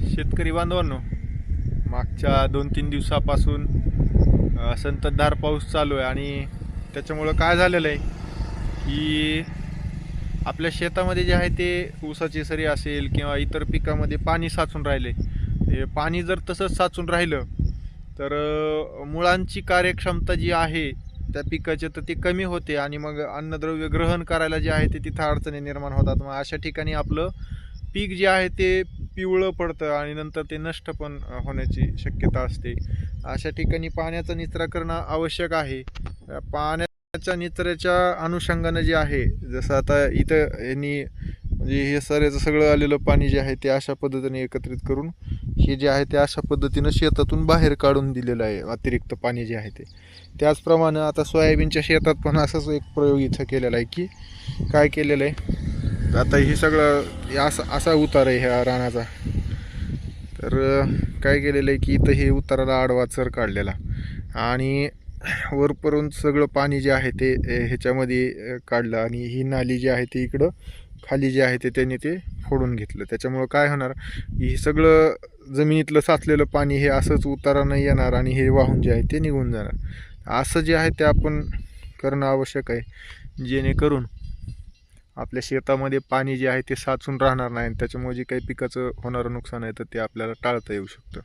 शेतकरी बांधवांनो मागच्या दोन तीन दिवसापासून संततधार पाऊस चालू आहे आणि त्याच्यामुळं काय झालेलं आहे की आपल्या शेतामध्ये जे आहे ते ऊसाची सरी असेल किंवा इतर पिकामध्ये पाणी साचून राहिले. ते पाणी जर तसंच साचून राहिलं तर मुळांची कार्यक्षमता जी आहे त्या पिकाचे तर ती कमी होते आणि मग अन्नद्रव्य ग्रहण करायला जे आहे ते तिथं अडचणी निर्माण होतात. मग अशा ठिकाणी आपलं पीक जे आहे ते पिवळं पडतं आणि नंतर ते नष्ट पण होण्याची शक्यता असते. अशा ठिकाणी पाण्याचा निचरा करणं आवश्यक आहे. पाण्याच्या निचऱ्याच्या अनुषंगानं जे आहे जसं आता इथं यांनी म्हणजे हे सऱ्याचं सगळं आलेलं पाणी जे आहे ते अशा पद्धतीने एकत्रित करून हे जे आहे ते अशा पद्धतीनं शेतातून बाहेर काढून दिलेलं आहे अतिरिक्त पाणी जे आहे ते. त्याचप्रमाणे आता सोयाबीनच्या शेतात पण असाच एक प्रयोग इथं केलेला आहे की काय केलेलं आहे? आता हे सगळं असा असा उतार आहे ह्या रानाचा. तर काय केलेलं आहे की इथं हे उताराला आडवा चर काढलेला. आणि वरपर्यंत सगळं पाणी जे आहे ते ह्याच्यामध्ये काढलं. आणि ही नाली जी आहे ती इकडं खाली जे आहे ते त्यांनी ते फोडून घेतलं. त्याच्यामुळं काय होणार? हे सगळं जमिनीतलं साचलेलं पाणी हे असंच उतारानं येणार आणि हे वाहून जे आहे ते निघून जाणार. असं जे आहे ते आपण करणं आवश्यक आहे. जेणेकरून आपल्या शेतामध्ये पाणी जे आहे ते साचून राहणार नाही आणि त्याच्यामुळे जे काही पिकाचं होणारं नुकसान आहे तर ते आपल्याला टाळता येऊ शकतं.